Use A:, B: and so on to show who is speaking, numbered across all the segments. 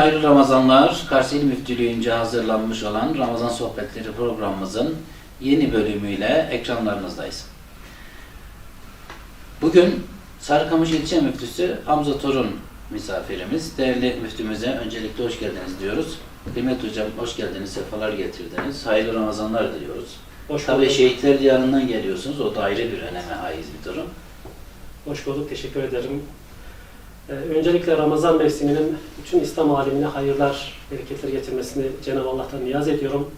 A: hayırlı Ramazanlar. Karseli Müftülüğü'nce hazırlanmış olan Ramazan Sohbetleri programımızın yeni bölümüyle ekranlarınızdayız. Bugün Sarıkamış İlçe Müftüsü Hamza Torun misafirimiz. Değerli müftümüze öncelikle hoş geldiniz diyoruz. Kıymet Hocam hoş geldiniz, sefalar getirdiniz. Hayırlı Ramazanlar diliyoruz.
B: Hoş
A: Tabii
B: bulduk.
A: şehitler diyarından geliyorsunuz. O da ayrı bir öneme haiz bir durum.
B: Hoş bulduk. Teşekkür ederim. Ee, öncelikle Ramazan mevsiminin bütün İslam alemine hayırlar, bereketler getirmesini Cenab-ı Allah'tan niyaz ediyorum.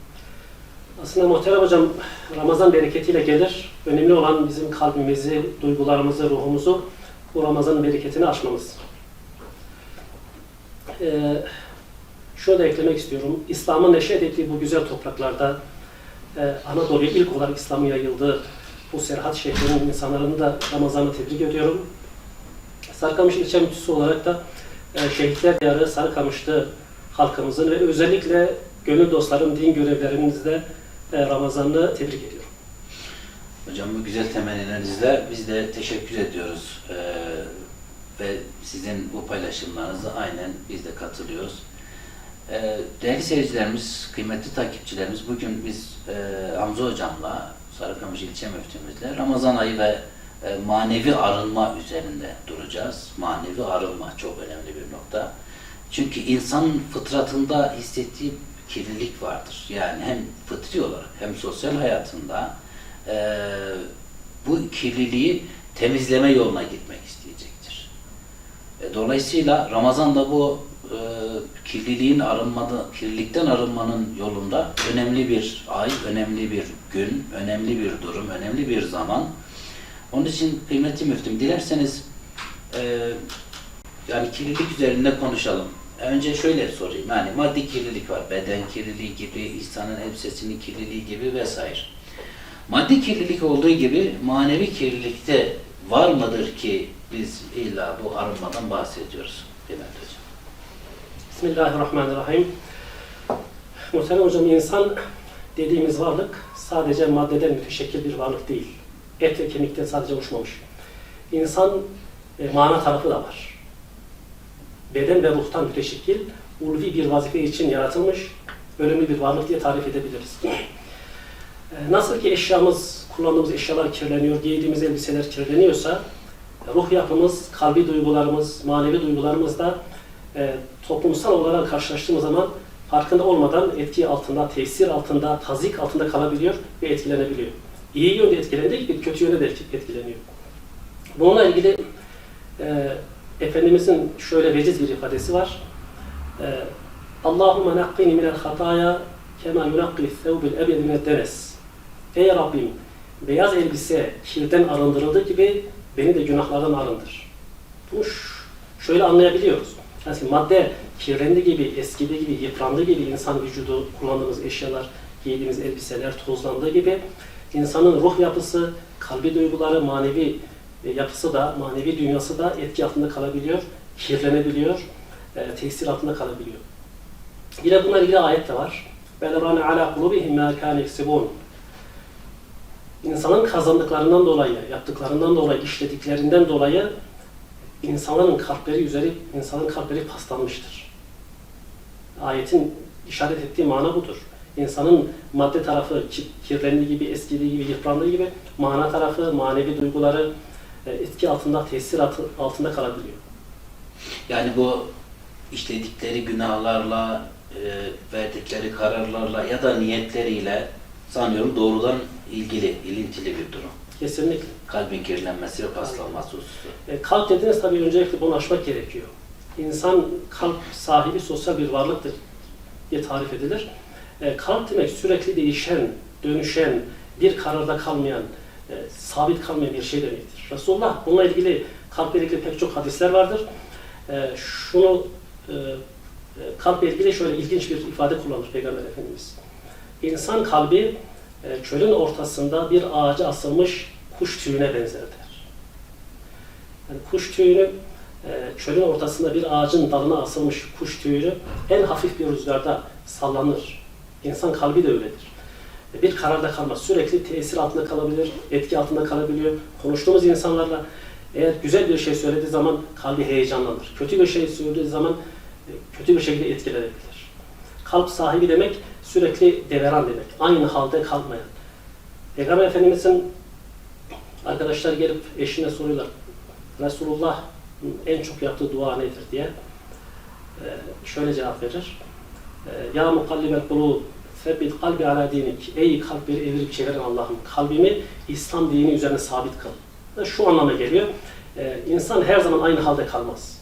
B: Aslında muhterem hocam Ramazan bereketiyle gelir. Önemli olan bizim kalbimizi, duygularımızı, ruhumuzu bu Ramazan'ın bereketini aşmamız. Ee, şunu da eklemek istiyorum. İslam'ın neşet ettiği bu güzel topraklarda e, Anadolu'ya ilk olarak İslam'ın yayıldığı bu Serhat şehrinin insanlarını da Ramazan'ı tebrik ediyorum. Sarıkamış ilçe müftüsü olarak da e, Şehitler Diyarı Sarıkamışlı halkımızın ve özellikle gönül dostlarım, din görevlerimizde e, Ramazan'ı tebrik ediyorum.
A: Hocam bu güzel temennilerinizle biz de teşekkür ediyoruz. Ee, ve sizin bu paylaşımlarınıza aynen biz de katılıyoruz. Ee, değerli seyircilerimiz, kıymetli takipçilerimiz, bugün biz e, Hamza Hocam'la, Sarıkamış İlçe Müftümüzle Ramazan ayı ve e, manevi arınma üzerinde duracağız. Manevi arınma çok önemli bir nokta. Çünkü insanın fıtratında hissettiği kirlilik vardır. Yani hem fıtri olarak hem sosyal hayatında e, bu kirliliği temizleme yoluna gitmek isteyecektir. E, dolayısıyla Ramazan da bu e, kirliliğin arınmada, kirlilikten arınmanın yolunda önemli bir ay, önemli bir gün, önemli bir durum, önemli bir zaman. Onun için kıymetli müftüm, dilerseniz e, yani kirlilik üzerinde konuşalım. Önce şöyle sorayım. Yani maddi kirlilik var. Beden kirliliği gibi, insanın elbisesinin kirliliği gibi vesaire. Maddi kirlilik olduğu gibi manevi kirlilikte var mıdır ki biz illa bu arınmadan bahsediyoruz? Demet Hocam.
B: Bismillahirrahmanirrahim. Muhterem hocam insan dediğimiz varlık sadece maddeden müteşekkil bir varlık değil. Et ve kemikten sadece oluşmamış. İnsan e, mana tarafı da var. Beden ve ruhtan müteşekkil, ulvi bir vazife için yaratılmış, önemli bir varlık diye tarif edebiliriz. E, Nasıl ki eşyamız, kullandığımız eşyalar kirleniyor, giydiğimiz elbiseler kirleniyorsa, ruh yapımız, kalbi duygularımız, manevi duygularımız da e, toplumsal olarak karşılaştığımız zaman farkında olmadan etki altında, tesir altında, tazik altında kalabiliyor ve etkilenebiliyor. İyi yönde etkilendiği gibi kötü yönde de etki- etkileniyor. Bununla ilgili e, Efendimizin şöyle veciz bir ifadesi var. E, Allahümme naqqini minel hataya kema yunakki thevbil ebyed minel denes. Ey Rabbim beyaz elbise kirden arındırıldığı gibi beni de günahlardan arındır. Bunu şöyle anlayabiliyoruz. Yani madde kirlendi gibi, eskidi gibi, yıprandığı gibi insan vücudu, kullandığımız eşyalar, giydiğimiz elbiseler tozlandığı gibi insanın ruh yapısı, kalbi duyguları, manevi e, yapısı da, manevi dünyası da etki altında kalabiliyor, kirlenebiliyor, e, tesir altında kalabiliyor. Yine bununla ilgili ayet de var. بَلَرَانَ عَلَى قُلُوبِهِمْ مَا كَانَ يَكْسِبُونَ İnsanın kazandıklarından dolayı, yaptıklarından dolayı, işlediklerinden dolayı insanların kalpleri üzeri, insanın kalpleri paslanmıştır. Ayetin işaret ettiği mana budur. İnsanın madde tarafı ki- kirlendiği gibi, eskidiği gibi, yıprandığı gibi mana tarafı, manevi duyguları e, etki altında, tesir altı- altında kalabiliyor.
A: Yani bu işledikleri günahlarla, e, verdikleri kararlarla ya da niyetleriyle sanıyorum doğrudan ilgili, ilintili bir durum.
B: Kesinlikle.
A: Kalbin kirlenmesi ve paslanması hususu.
B: E, kalp dediğiniz tabii öncelikle bunu aşmak gerekiyor. İnsan kalp sahibi sosyal bir varlıktır diye tarif edilir. E, kalp demek sürekli değişen, dönüşen, bir kararda kalmayan, e, sabit kalmayan bir şey demektir. Resulullah bununla ilgili kalple ilgili pek çok hadisler vardır. E, şunu e, e, ilgili şöyle ilginç bir ifade kullanır Peygamber Efendimiz. İnsan kalbi e, çölün ortasında bir ağaca asılmış kuş tüyüne benzer der. Yani kuş tüyünü e, çölün ortasında bir ağacın dalına asılmış kuş tüyünü en hafif bir rüzgarda sallanır. İnsan kalbi de öyledir. E, Bir kararda kalmaz. Sürekli tesir altında kalabilir, etki altında kalabiliyor. Konuştuğumuz insanlarla eğer güzel bir şey söylediği zaman kalbi heyecanlanır. Kötü bir şey söylediği zaman e, kötü bir şekilde etkilenebilir. Kalp sahibi demek sürekli deveran demek. Aynı halde kalmayan. Peygamber Efendimiz'in arkadaşlar gelip eşine soruyorlar. Resulullah en çok yaptığı dua nedir diye. Ee, şöyle cevap verir. Ee, Ya mukallibel kulub Febbit kalbi ala dinik. Ey kalpleri evirip çeviren Allah'ım. Kalbimi İslam dini üzerine sabit kıl. Şu anlama geliyor. Ee, insan her zaman aynı halde kalmaz.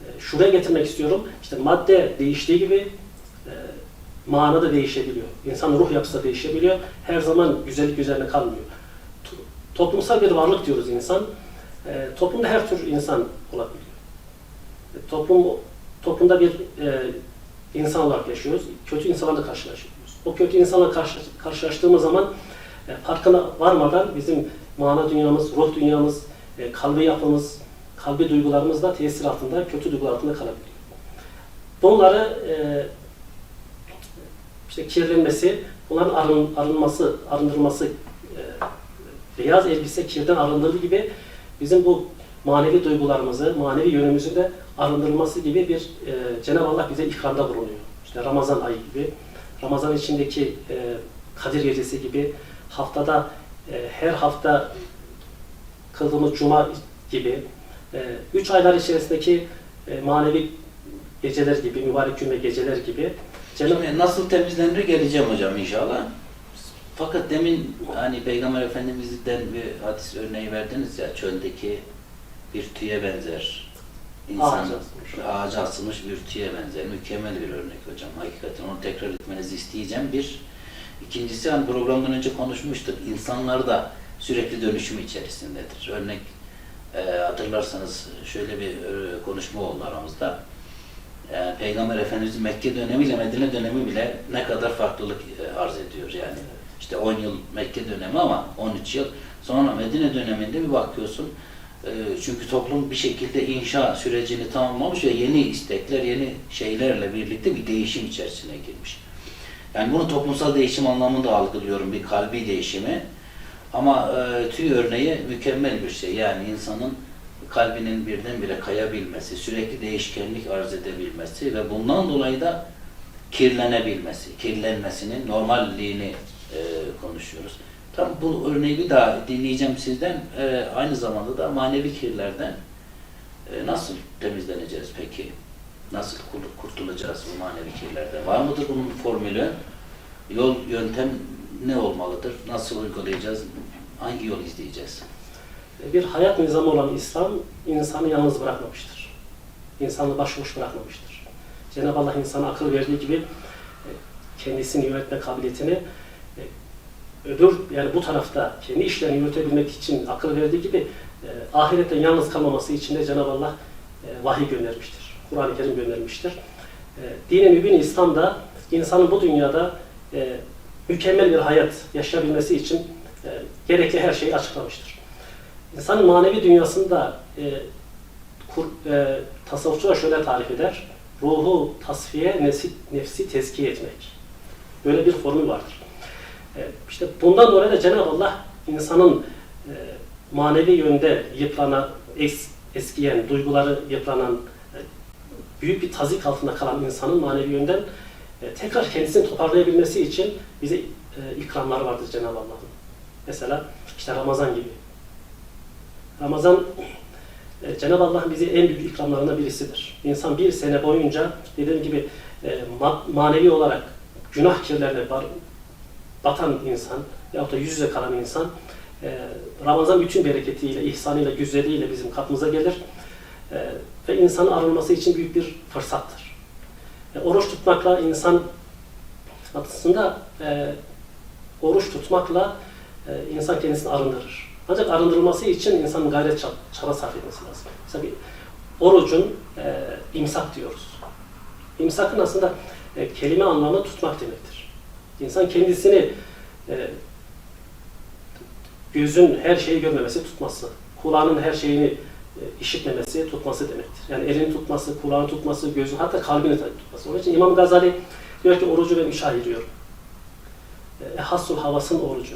B: Ee, şuraya getirmek istiyorum. İşte madde değiştiği gibi e, mana da değişebiliyor. İnsanın ruh yapısı da değişebiliyor. Her zaman güzellik üzerine kalmıyor. To- Toplumsal bir varlık diyoruz insan. E, toplumda her tür insan olabiliyor. E, toplum toplumda bir e, insan olarak yaşıyoruz. Kötü insanlarla karşılaşıyoruz. O kötü insanla karşı, karşılaştığımız zaman e, farkına varmadan bizim mana dünyamız, ruh dünyamız, e, kalbi yapımız, kalbi duygularımız da tesir altında, kötü duygular altında kalabiliyor. Bunları e, işte kirlenmesi, bunların arın, arınması, arındırılması, e, beyaz elbise kirden arındırdığı gibi bizim bu manevi duygularımızı, manevi yönümüzü de arındırılması gibi bir e, Cenab-ı Allah bize ikramda bulunuyor. İşte Ramazan ayı gibi, Ramazan içindeki e, Kadir Gecesi gibi, haftada e, her hafta kıldığımız Cuma gibi, e, üç aylar içerisindeki e, manevi geceler gibi, mübarek cümle geceler gibi Cenab-
A: nasıl temizlenir geleceğim hocam inşallah. Fakat demin hani Peygamber Efendimiz'den bir hadis örneği verdiniz ya çöldeki bir tüye benzer. İnsan
B: Ağaca asılmış.
A: ağaca asılmış bir tüye benzer. Mükemmel bir örnek hocam. Hakikaten onu tekrar etmenizi isteyeceğim. Bir. İkincisi hani programdan önce konuşmuştuk. İnsanlar da sürekli dönüşüm içerisindedir. Örnek e, hatırlarsanız şöyle bir e, konuşma oldu aramızda. Yani Peygamber Efendimiz'in Mekke dönemi ile Medine dönemi bile ne kadar farklılık e, arz ediyor yani. İşte 10 yıl Mekke dönemi ama 13 yıl. Sonra Medine döneminde bir bakıyorsun. E, Çünkü toplum bir şekilde inşa sürecini tamamlamış ve yeni istekler, yeni şeylerle birlikte bir değişim içerisine girmiş. Yani bunu toplumsal değişim anlamında algılıyorum, bir kalbi değişimi. Ama e, tüy örneği mükemmel bir şey. Yani insanın kalbinin birdenbire kayabilmesi, sürekli değişkenlik arz edebilmesi ve bundan dolayı da kirlenebilmesi, kirlenmesinin normalliğini e, konuşuyoruz. Tam bu örneği bir daha dinleyeceğim sizden. E, aynı zamanda da manevi kirlerden e, nasıl temizleneceğiz peki? Nasıl kur- kurtulacağız bu manevi kirlerden? Var mıdır bunun formülü? Yol, yöntem ne olmalıdır? Nasıl uygulayacağız? Hangi yol izleyeceğiz?
B: bir hayat nizamı olan İslam insanı yalnız bırakmamıştır. İnsanı başıboş bırakmamıştır. Cenab-ı Allah insana akıl verdiği gibi e, kendisini yönetme kabiliyetini e, öbür yani bu tarafta kendi işlerini yürütebilmek için akıl verdiği gibi e, ahiretten yalnız kalmaması için de Cenab-ı Allah e, vahiy göndermiştir. Kur'an-ı Kerim göndermiştir. E, Dini mübin İslam'da insanın bu dünyada e, mükemmel bir hayat yaşayabilmesi için e, gerekli her şeyi açıklamıştır. İnsanın manevi dünyasında e, kur, e, tasavvufçular şöyle tarif eder. Ruhu tasfiye, nefsi, nefsi tezkiye etmek. Böyle bir formül vardır. İşte bundan dolayı da Cenab-ı Allah insanın e, manevi yönde yıpranan, es, eskiyen, duyguları yıpranan, e, büyük bir tazik altında kalan insanın manevi yönden e, tekrar kendisini toparlayabilmesi için bize ikramları vardır Cenab-ı Allah'ın. Mesela işte Ramazan gibi. Ramazan Cenab-ı Allah'ın bize en büyük ikramlarından birisidir. İnsan bir sene boyunca dediğim gibi ma- manevi olarak günah kirlerine batan insan yahut da yüz yüze kalan insan e, Ramazan bütün bereketiyle, ihsanıyla, güzelliğiyle bizim kapımıza gelir. E, ve insanın arınması için büyük bir fırsattır. E, oruç tutmakla insan aslında e, oruç tutmakla e, insan kendisini arındırır. Ancak arındırılması için insanın gayret çab- çaba sarf etmesi lazım. Mesela bir orucun e, imsak diyoruz. İmsakın aslında e, kelime anlamı tutmak demektir. İnsan kendisini e, gözün her şeyi görmemesi tutması, kulağının her şeyini e, işitmemesi tutması demektir. Yani elini tutması, kulağını tutması, gözün hatta kalbini tutması. Onun için İmam Gazali diyor ki orucu ben üçe ayırıyorum. E, Hassul havasın orucu.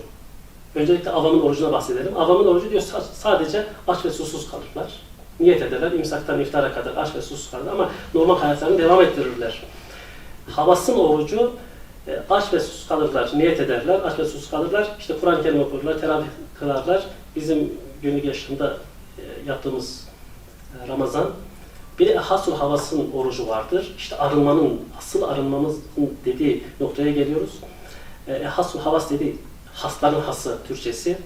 B: Öncelikle avamın orucuna bahsedelim. Avamın orucu diyor sa- sadece aç ve susuz kalırlar. Niyet ederler, imsaktan iftara kadar aç ve susuz kalır ama normal hayatlarını devam ettirirler. Havasın orucu e, aç ve susuz kalırlar, niyet ederler, aç ve susuz kalırlar. İşte Kur'an-ı Kerim okurlar, teravih kılarlar. Bizim günlük yaşamda e, yaptığımız e, Ramazan. Bir de hasul havasın orucu vardır. İşte arınmanın, asıl arınmamızın dediği noktaya geliyoruz. E, hasul havas dediği hasların hası Türkçesi.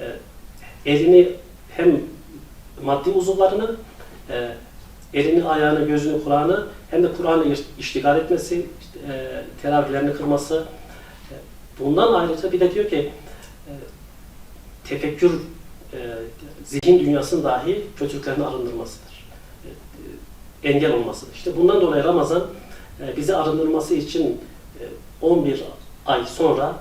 B: E, elini hem maddi uzuvlarını, e, elini, ayağını, gözünü, kulağını hem de Kur'an'la iş- iştigal etmesi, işte, e, teravihlerini kırması. E, bundan ayrıca bir de diyor ki e, tefekkür, e, zihin dünyasının dahi kötülüklerini arındırmasıdır. E, e, engel olmasıdır. İşte bundan dolayı Ramazan e, bizi arındırması için e, 11 ay sonra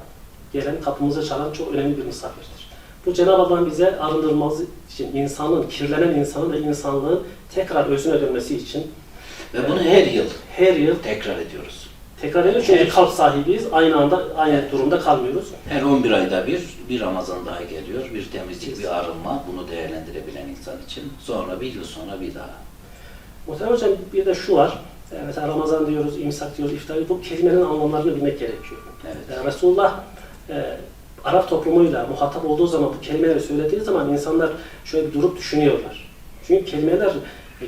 B: gelen kapımıza çalan çok önemli bir misafirdir. Bu Cenab-ı Allah'ın bize arındırması için insanın, kirlenen insanın ve insanlığın tekrar özüne dönmesi için
A: Ve bunu her yıl
B: her yıl
A: tekrar ediyoruz.
B: tekrar ediyoruz çünkü
A: Evet.
B: kalp sahibiyiz. Aynı anda aynı durumda kalmıyoruz.
A: Her 11 ayda bir, bir Ramazan daha geliyor. Bir temizlik, bir arınma. Bunu değerlendirebilen insan için. Sonra bir yıl sonra bir daha.
B: Muhtemelen hocam bir de şu var. E, Mesela Ramazan diyoruz, imsak diyoruz, iftar diyoruz. Bu kelimelerin anlamlarını bilmek gerekiyor.
A: Evet.
B: E, Resulullah e, Arap toplumuyla muhatap olduğu zaman bu kelimeleri söylediği zaman insanlar şöyle bir durup düşünüyorlar. Çünkü kelimeler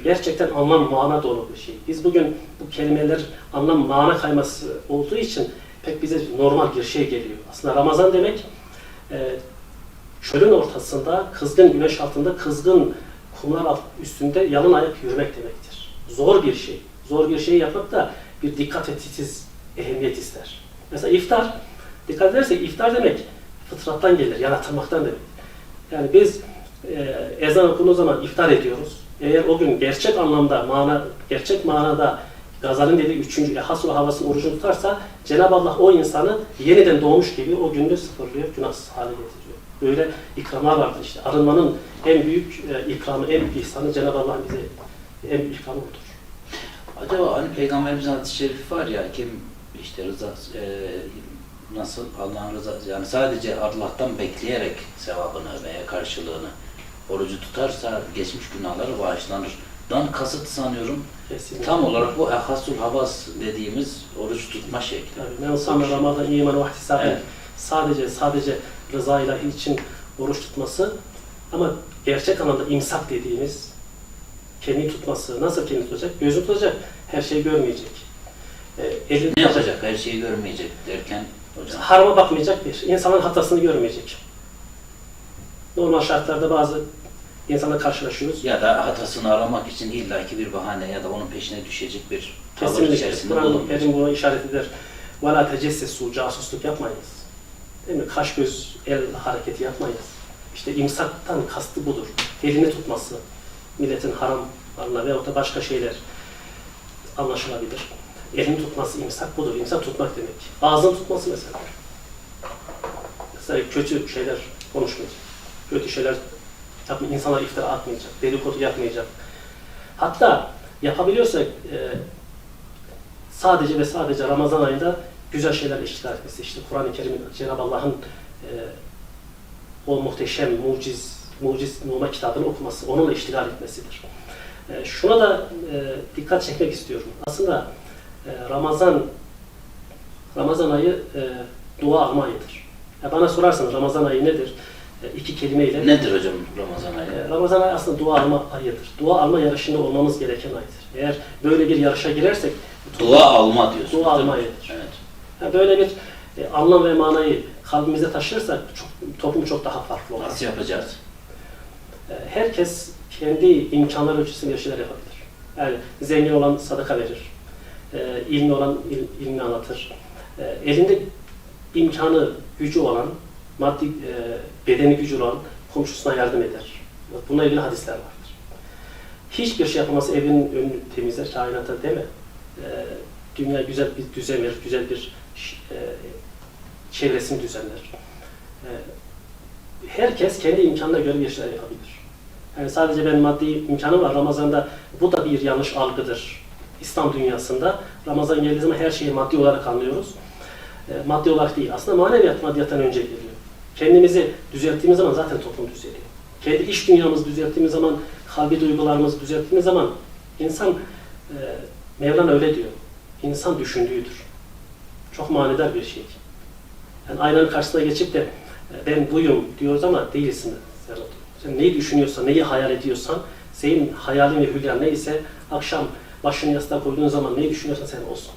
B: gerçekten anlam, mana dolu bir şey. Biz bugün bu kelimeler anlam, mana kayması olduğu için pek bize normal bir şey geliyor. Aslında Ramazan demek e, çölün ortasında, kızgın güneş altında, kızgın kumlar üstünde yalın ayak yürümek demektir. Zor bir şey. Zor bir şey yapmak da bir dikkat ve titiz ehemmiyet ister. Mesela iftar, dikkat edersek iftar demek fıtrattan gelir, yaratılmaktan demek. Yani biz e, ezan okunduğu zaman iftar ediyoruz. Eğer o gün gerçek anlamda, mana, gerçek manada Gazali'nin dediği üçüncü ehasıl havasının orucunu tutarsa Cenab-ı Allah o insanı yeniden doğmuş gibi o günü sıfırlıyor, günahsız hale getiriyor. Böyle ikramlar vardır işte. Arınmanın en büyük e, ikramı, en büyük ihsanı Cenab-ı Allah'ın bize en büyük ikramı budur.
A: Acaba hani Peygamberimizin hadis-i şerifi var ya kim işte rıza e, nasıl Allah'ın rızası yani sadece Allah'tan bekleyerek sevabını veya karşılığını orucu tutarsa geçmiş günahları bağışlanır. Dan kasıt sanıyorum
B: Kesinlikle.
A: tam olarak bu ehasul havas dediğimiz oruç tutma şekli.
B: Tabii, men Ramazan iman ve ihtisaben sadece sadece rıza ilahi için oruç tutması ama gerçek anlamda imsak dediğimiz kendini tutması, nasıl kendini tutacak? Gözü tutacak, her şeyi görmeyecek. E, elini
A: Ne yapacak? Her şeyi görmeyecek derken hocam.
B: Harama bakmayacak bir, insanın hatasını görmeyecek. Normal şartlarda bazı insanla karşılaşıyoruz.
A: Ya da hatasını aramak için illaki bir bahane ya da onun peşine düşecek bir tavır
B: Kesinlikle.
A: içerisinde
B: Kur'an-ı
A: bulunmayacak.
B: Kerim buna işaret eder. وَلَا تَجَسَّسُوا Casusluk yapmayınız. Değil mi? Kaş göz el hareketi yapmayınız. İşte imsaktan kastı budur. Elini tutması, milletin haramlarına veyahut da başka şeyler anlaşılabilir. Elini tutması imsak budur. İmsak tutmak demek. Ağzını tutması mesela. Mesela kötü şeyler konuşmayacak. Kötü şeyler yapma, insana iftira atmayacak. Dedikodu yapmayacak. Hatta yapabiliyorsak e, sadece ve sadece Ramazan ayında güzel şeyler iştigal etmesi. İşte Kur'an-ı Kerim'in Cenab-ı Allah'ın e, o muhteşem, muciz, muciz Numa kitabını okuması, onunla iştigal etmesidir. E, şuna da e, dikkat çekmek istiyorum. Aslında e, Ramazan Ramazan ayı e, dua ayıdır. Ya bana sorarsanız Ramazan ayı nedir? İki kelimeyle.
A: Nedir hocam Ramazan ayı?
B: E, Ramazan ayı aslında dua alma ayıdır. Dua alma yarışında olmamız gereken aydır. Eğer böyle bir yarışa girersek
A: Dua alma diyorsunuz.
B: Dua alma ayıdır.
A: Evet.
B: yani böyle bir e, anlam ve manayı kalbimize taşırsak çok, toplum çok daha farklı olur.
A: Nasıl yapacağız?
B: E, herkes kendi imkanları ölçüsünde şeyler yapabilir. Yani zengin olan sadaka verir. E, ilmi olan il, ilmini anlatır. E, elinde imkanı, gücü olan, maddi e, bedeni gücü olan komşusuna yardım eder. Bununla ilgili hadisler vardır. Hiçbir şey yapmaması evinin önünü temizler, kainata deme. E, dünya güzel bir düzen güzel bir e, çevresini düzenler. E, herkes kendi imkanına göre bir şeyler yapabilir. Yani sadece ben maddi imkanım var Ramazan'da bu da bir yanlış algıdır. İslam dünyasında Ramazan geldiği zaman her şeyi maddi olarak anlıyoruz. E, maddi olarak değil. Aslında maneviyat maddiyattan önce geliyor. Kendimizi düzelttiğimiz zaman zaten toplum düzeliyor. kendi iç dünyamızı düzelttiğimiz zaman, kalbi duygularımızı düzelttiğimiz zaman insan, e, Mevlana öyle diyor, insan düşündüğüdür. Çok manidar bir şey. Yani aynanın karşısına geçip de e, ben buyum diyoruz ama değilsin. Sen neyi düşünüyorsan, neyi hayal ediyorsan, senin hayalin ve hülyan neyse akşam başını yastığa koyduğun zaman neyi düşünüyorsan sen olsun.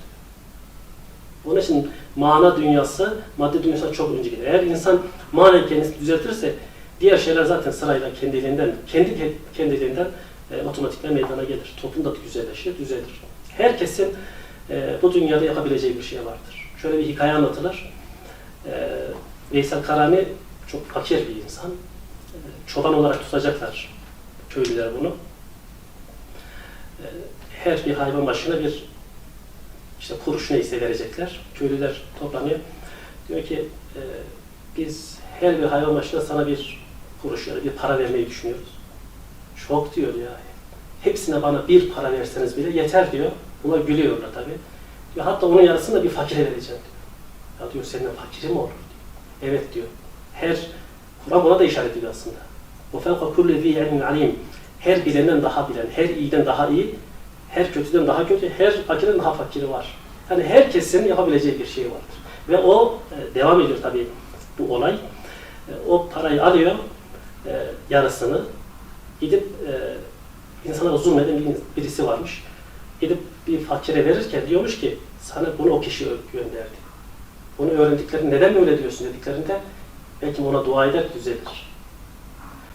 B: Onun için mana dünyası, madde dünyası çok önce gelir. Eğer insan manen kendisini düzeltirse diğer şeyler zaten sırayla kendiliğinden, kendi kendiliğinden e, otomatikman meydana gelir. Toplum da güzelleşir, düzelir. Herkesin e, bu dünyada yapabileceği bir şey vardır. Şöyle bir hikaye anlatılır. E, Veysel Karani çok fakir bir insan. E, çoban olarak tutacaklar köylüler bunu. E, her bir hayvan başına bir işte kuruş neyse verecekler. Köylüler toplanıyor. Diyor ki e, biz her bir hayvan başına sana bir kuruş ya da bir para vermeyi düşünüyoruz. Çok diyor ya. Hepsine bana bir para verseniz bile yeter diyor. Buna gülüyorlar tabii. Diyor, hatta onun yarısını da bir fakire vereceğim diyor. Ya diyor senin fakiri mi olur? Diyor. Evet diyor. Her Kur'an buna da işaret ediyor aslında. وَفَوْقَ كُلِّ ذِي عِلْمٍ عَلِيمٍ Her bilenden daha bilen, her iyiden daha iyi, her kötüden daha kötü, her fakirin daha fakiri var. Yani herkesin yapabileceği bir şey vardır. Ve o e, devam ediyor tabii bu olay. E, o parayı alıyor, e, yarısını gidip e, insanlara zulmeden bir, birisi varmış. Gidip bir fakire verirken diyormuş ki sana bunu o kişi gönderdi. Bunu öğrendiklerini neden böyle diyorsun dediklerinde belki ona dua eder düzelir.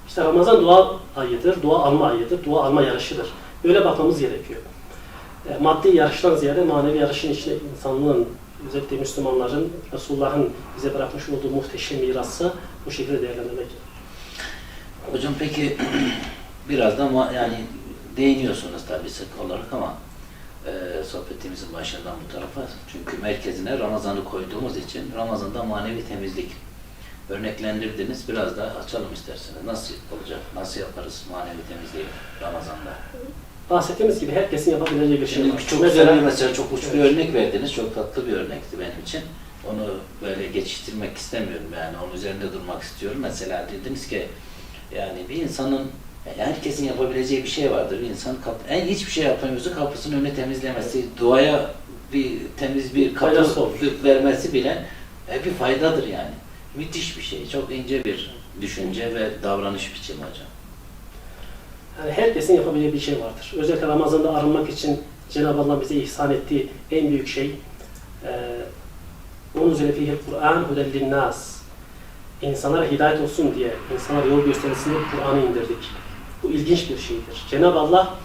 B: İşte Ramazan dua ayıdır, dua alma ayıdır, dua alma yarışıdır. Böyle bakmamız gerekiyor. E, maddi yarıştan ziyade manevi yarışın içine insanlığın, özellikle Müslümanların, Resulullah'ın bize bırakmış olduğu muhteşem mirası bu şekilde değerlendirmek
A: Hocam peki biraz da yani değiniyorsunuz tabii sık olarak ama e, sohbetimizin başından bu tarafa çünkü merkezine Ramazan'ı koyduğumuz için Ramazan'da manevi temizlik örneklendirdiniz. Biraz daha açalım isterseniz. Nasıl olacak? Nasıl yaparız manevi temizliği Ramazan'da?
B: Bahsettiğimiz gibi herkesin yapabileceği bir şey var.
A: çok güzel bir mesela çok uç bir
B: Evet.
A: örnek verdiniz. Çok tatlı bir örnekti benim için. Onu böyle geçiştirmek istemiyorum yani. Onun üzerinde durmak istiyorum. Mesela dediniz ki yani bir insanın yani herkesin yapabileceği bir şey vardır. Bir insan kap, en hiçbir şey yapamıyorsa kapısının önünü temizlemesi, duaya bir temiz bir kapı vermesi bile e, bir faydadır yani. Müthiş bir şey. Çok ince bir düşünce ve davranış biçimi hocam.
B: Yani herkesin yapabileceği bir şey vardır. Özellikle Ramazan'da arınmak için Cenab-ı Allah bize ihsan ettiği en büyük şey onun üzerine fihi Kur'an nas. İnsanlara hidayet olsun diye, insanlara yol gösterisini Kur'an'ı indirdik. Bu ilginç bir şeydir. Cenab-ı Allah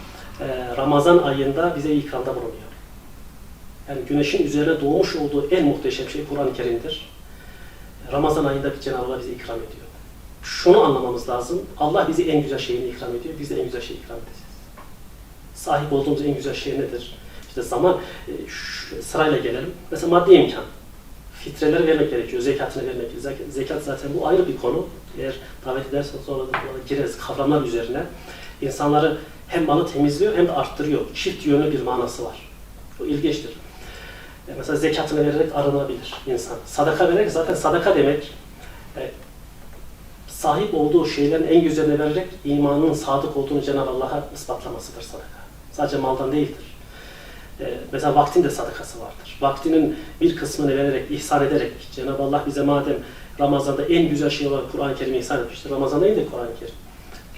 B: e, Ramazan ayında bize ikramda bulunuyor. Yani güneşin üzerine doğmuş olduğu en muhteşem şey Kur'an-ı Kerim'dir. Ramazan ayında Cenab-ı Allah bize ikram ediyor. Şunu anlamamız lazım. Allah bize en güzel şeyini ikram ediyor. Biz de en güzel şeyi ikram edeceğiz. Sahip olduğumuz en güzel şey nedir? İşte zaman e, sırayla gelelim. Mesela maddi imkan. Fitreleri vermek gerekiyor. Zekatını vermek gerekiyor. Zekat, zaten bu ayrı bir konu. Eğer davet edersen sonra da gireriz kavramlar üzerine. İnsanları hem malı temizliyor hem de arttırıyor. Çift yönlü bir manası var. Bu ilginçtir. E, Mesela zekatını vererek arınabilir insan. Sadaka vererek zaten sadaka demek e, sahip olduğu şeylerin en güzeline vererek imanın sadık olduğunu Cenab-ı Allah'a ispatlamasıdır sadaka. Sadece maldan değildir. Ee, mesela vaktin de sadakası vardır. Vaktinin bir kısmını vererek, ihsan ederek Cenab-ı Allah bize madem Ramazan'da en güzel şey olarak Kur'an-ı Kerim'i ihsan etmiştir. Ramazan neydi Kur'an-ı Kerim?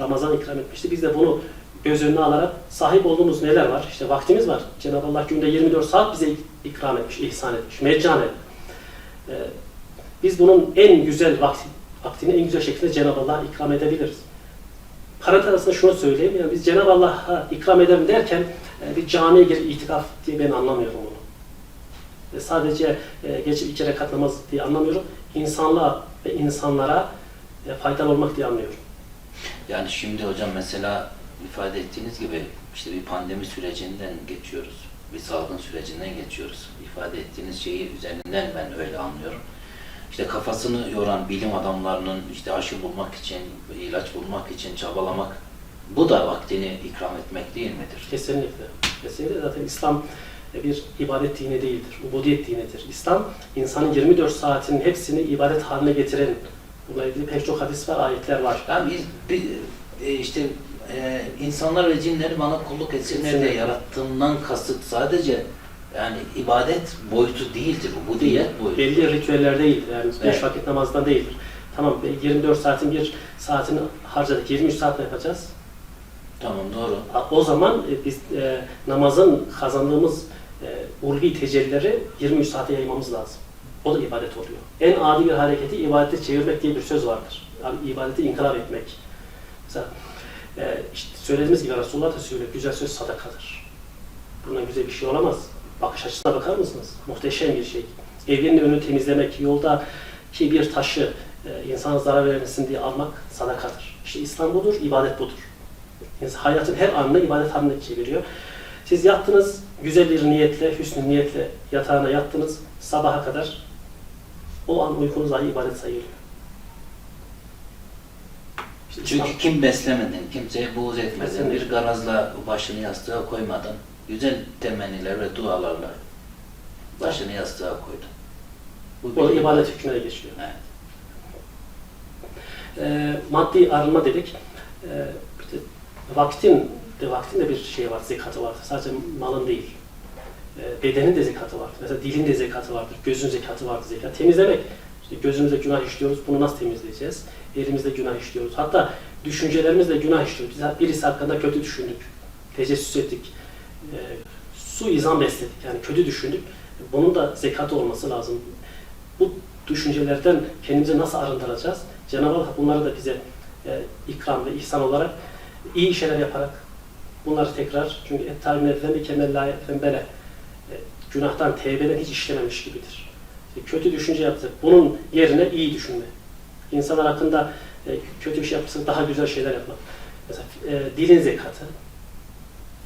B: Ramazan ikram etmişti. Biz de bunu göz önüne alarak sahip olduğumuz neler var? İşte vaktimiz var. Cenab-ı Allah günde 24 saat bize ikram etmiş, ihsan etmiş. Meccanen. Ee, biz bunun en güzel vakti, vaktini en güzel şekilde Cenab-ı Allah'a ikram edebiliriz. Parantez arasında şunu söyleyeyim, yani biz Cenab-ı Allah'a ikram edelim derken e, bir camiye girip itikaf diye ben anlamıyorum. E, sadece e, geçip iki rekat namaz diye anlamıyorum. İnsanlığa ve insanlara e, faydalı olmak diye anlıyorum.
A: Yani şimdi hocam mesela ifade ettiğiniz gibi işte bir pandemi sürecinden geçiyoruz. Bir salgın sürecinden geçiyoruz. İfade ettiğiniz şeyi üzerinden ben öyle anlıyorum. İşte kafasını yoran bilim adamlarının işte aşı bulmak için, ilaç bulmak için çabalamak bu da vaktini ikram etmek değil midir?
B: Kesinlikle. Kesinlikle zaten İslam e, bir ibadet dini değildir. Ubudiyet dinidir. İslam insanın 24 saatinin hepsini ibadet haline getiren Bununla ilgili pek çok hadis var, ayetler var.
A: Yani biz bir, e, işte e, insanlar ve cinleri bana kulluk etsinler diye yarattığımdan kasıt sadece yani ibadet boyutu değildir bu. Budiyet boyutu.
B: Belli ritüeller değil, yani beş
A: Evet.
B: vakit namazdan değildir. Tamam, 24 saatin bir saatini harcadık, 23 saat ne yapacağız?
A: Tamam doğru.
B: O zaman e, biz e, namazın kazandığımız e, ulvi tecellileri 23 saate yaymamız lazım. O da ibadet oluyor. En adi bir hareketi ibadete çevirmek diye bir söz vardır. Yani ibadeti inkılap etmek. Mesela e, işte söylediğimiz gibi Resulullah da söylüyor, güzel söz sadakadır. Bundan güzel bir şey olamaz. Bakış açısına bakar mısınız? Muhteşem bir şey. Evinin önünü temizlemek, yoldaki bir taşı e, insana zarar vermesin diye almak sadakadır. İşte İslam budur, ibadet budur. İnsan hayatın her anını ibadet haline çeviriyor. Siz yattınız, güzel bir niyetle, hüsnü niyetle yatağına yattınız, sabaha kadar o an uykunuz dahi ibadet sayılıyor. İşte İslam-
A: Çünkü kim beslemedin, kimseye buğz
B: Kesinlikle.
A: bir garazla başını yastığa koymadın, güzel temenniler ve dualarla başını yastığa koydun. Bu
B: o ibadet hükmüne geçiyor.
A: Evet.
B: E, maddi arınma dedik. E, işte vaktin de vaktin de bir şey var, zekatı var. Sadece malın değil. E, bedenin de zekatı var. Mesela dilin de zekatı vardır, gözün zekatı vardır zekat. Temizlemek. İşte gözümüzde günah işliyoruz, bunu nasıl temizleyeceğiz? Elimizde günah işliyoruz. Hatta düşüncelerimizle günah işliyoruz. Biz birisi hakkında kötü düşündük, tecessüs ettik, e, su izan besledik. Yani kötü düşündük. Bunun da zekatı olması lazım. Bu düşüncelerden kendimizi nasıl arındıracağız? Cenab-ı Allah bunları da bize e, ikram ve ihsan olarak iyi şeyler yaparak bunları tekrar çünkü et talim edilen bir kemel fembele e, günahtan tevbeden hiç işlememiş gibidir. İşte kötü düşünce yaptık. Bunun yerine iyi düşünme. İnsanlar hakkında e, kötü bir şey yapmışsa daha güzel şeyler yapmak. Mesela e, dilin zekatı.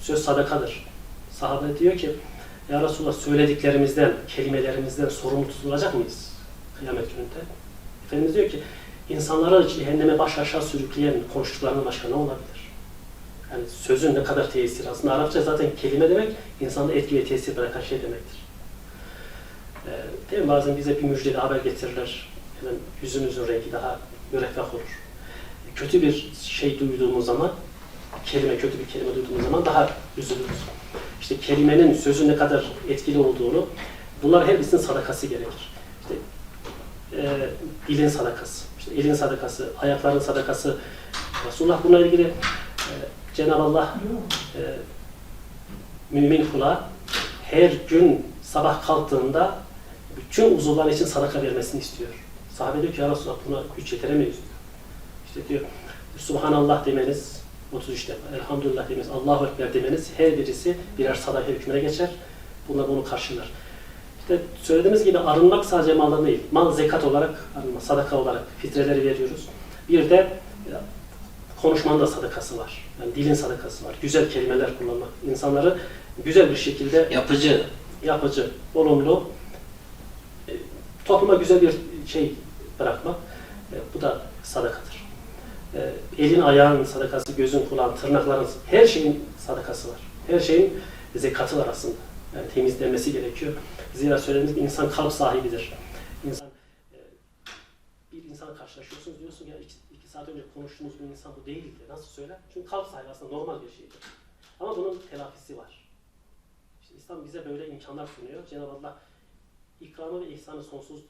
B: Söz sadakadır. Sahabe diyor ki Ya Resulallah söylediklerimizden, kelimelerimizden sorumlu tutulacak mıyız? Kıyamet gününde. Efendimiz diyor ki insanları cehenneme baş aşağı sürükleyen konuştuklarından başka ne olabilir? Yani sözün ne kadar tesir. Aslında Arapça zaten kelime demek insanda etki ve tesir bırakan şey demektir. Ee, değil mi? Bazen bize bir müjdeli haber getirirler. Hemen yüzümüzün rengi daha müreffeh olur. Kötü bir şey duyduğumuz zaman, kelime, kötü bir kelime duyduğumuz zaman daha üzülürüz. İşte kelimenin, sözün ne kadar etkili olduğunu, bunlar her birisinin sadakası gerekir. İşte e, dilin sadakası, işte elin sadakası, ayakların sadakası. Resulullah bununla ilgili e, Cenab-ı Allah e, mümin kula her gün sabah kalktığında bütün uzuvlar için sadaka vermesini istiyor. Sahabe diyor ki ya Resulallah buna güç yeteremeyiz diyor. İşte diyor Subhanallah demeniz 33 defa, Elhamdülillah demeniz, Allahu Ekber demeniz her birisi birer sadaka hükmüne geçer. Bunlar bunu karşılar. İşte söylediğimiz gibi arınmak sadece maldan değil. Mal zekat olarak arınma, sadaka olarak fitreleri veriyoruz. Bir de e, konuşmanın da sadakası var. Yani dilin sadakası var. Güzel kelimeler kullanmak. İnsanları güzel bir şekilde
A: Yapıcı,
B: yapıcı, olumlu, e, topluma güzel bir şey bırakmak. E, bu da sadakadır. E, elin, ayağın sadakası, gözün, kulağın, tırnakların, her şeyin sadakası var. Her şeyin zekatı var aslında. Yani temizlenmesi gerekiyor. Zira söylediğimiz gibi insan kalp sahibidir. İnsan e, bir insan karşılaşıyorsunuz diyorsun ya iki, iki saat önce konuştuğumuz bir insan bu değildi. Nasıl söyler? Çünkü kalp sahibi aslında normal bir şeydir. Ama bunun telafisi var. İşte İslam bize böyle imkanlar sunuyor. Cenab-ı Allah ikramı ve ihsanı sonsuz.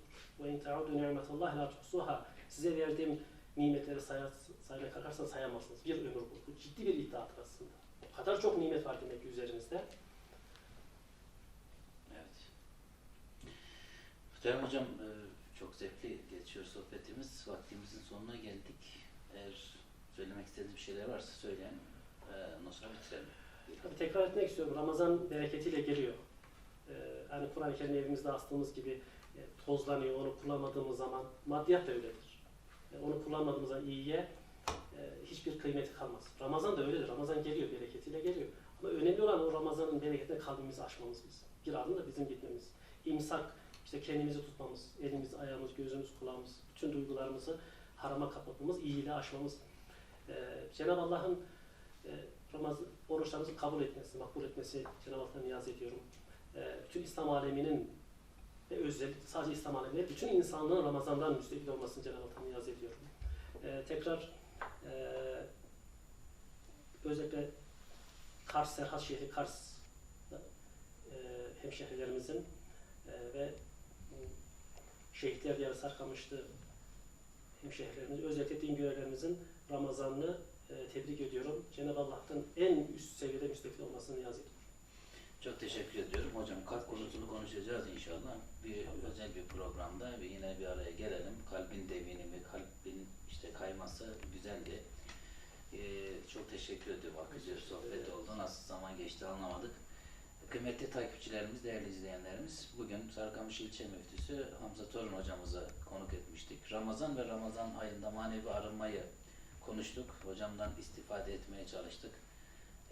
B: Ve in ta'udu ni'metallahi la tuhsuha. Size verdiğim nimetleri sayar, saymaya kalkarsanız sayamazsınız. Bir ömür bu. Bu ciddi bir iddiadır aslında. O kadar çok nimet var demek ki üzerinizde.
A: Evet. Muhterem Hocam, e, çok zevkli geçiyor sohbetimiz. Vaktimizin sonuna geldik. Eğer söylemek istediğiniz bir şeyler varsa söyleyin. E, Ondan sonra bitirelim.
B: Tabii tekrar etmek istiyorum. Ramazan bereketiyle geliyor. Ee, hani Kur'an-ı Kerim evimizde astığımız gibi e, tozlanıyor. Onu kullanmadığımız zaman maddiyat da öyledir. E, onu kullanmadığımız zaman iyiye e, hiçbir kıymeti kalmaz. Ramazan da öyledir. Ramazan geliyor, bereketiyle geliyor. Ama önemli olan o Ramazan'ın bereketine kalbimizi açmamız biz. Bir adım da bizim gitmemiz. İmsak, işte kendimizi tutmamız, elimiz, ayağımız, gözümüz, kulağımız, bütün duygularımızı harama kapatmamız, iyiliğe aşmamız. Ee, Cenab-ı Allah'ın e, Ramazan oruçlarımızı kabul etmesi, makbul etmesi Cenab-ı Allah'tan niyaz ediyorum. Ee, bütün İslam aleminin ve özellikle sadece İslam aleminde bütün insanlığın Ramazan'dan müstefid olmasını Cenab-ı Hak'tan niyaz ediyorum. Ee, tekrar e, özellikle Kars, Serhat şehri Kars e, hemşehrilerimizin e, ve Şehitler Diyarı Sarkamışlı hemşehrilerimiz, özellikle din görevlerimizin Ramazan'ını e, tebrik ediyorum. Cenab-ı Allah'tan en üst seviyede müstefid olmasını niyaz ediyorum.
A: Çok teşekkür ediyorum. Hocam kalp konusunu konuşacağız inşallah. Bir özel bir programda ve yine bir araya gelelim. Kalbin devinimi, kalbin işte kayması güzeldi. Ee, çok teşekkür ediyorum. Akıcı sohbet oldu. Nasıl zaman geçti anlamadık. Kıymetli takipçilerimiz, değerli izleyenlerimiz, bugün Sarıkamış İlçe Müftüsü Hamza Torun hocamızı konuk etmiştik. Ramazan ve Ramazan ayında manevi arınmayı konuştuk. Hocamdan istifade etmeye çalıştık.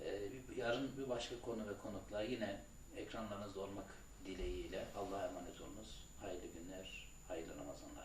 A: Ee, yarın bir başka konu ve konukla yine ekranlarınızda olmak dileğiyle Allah'a emanet olunuz. Hayırlı günler, hayırlı Ramazanlar.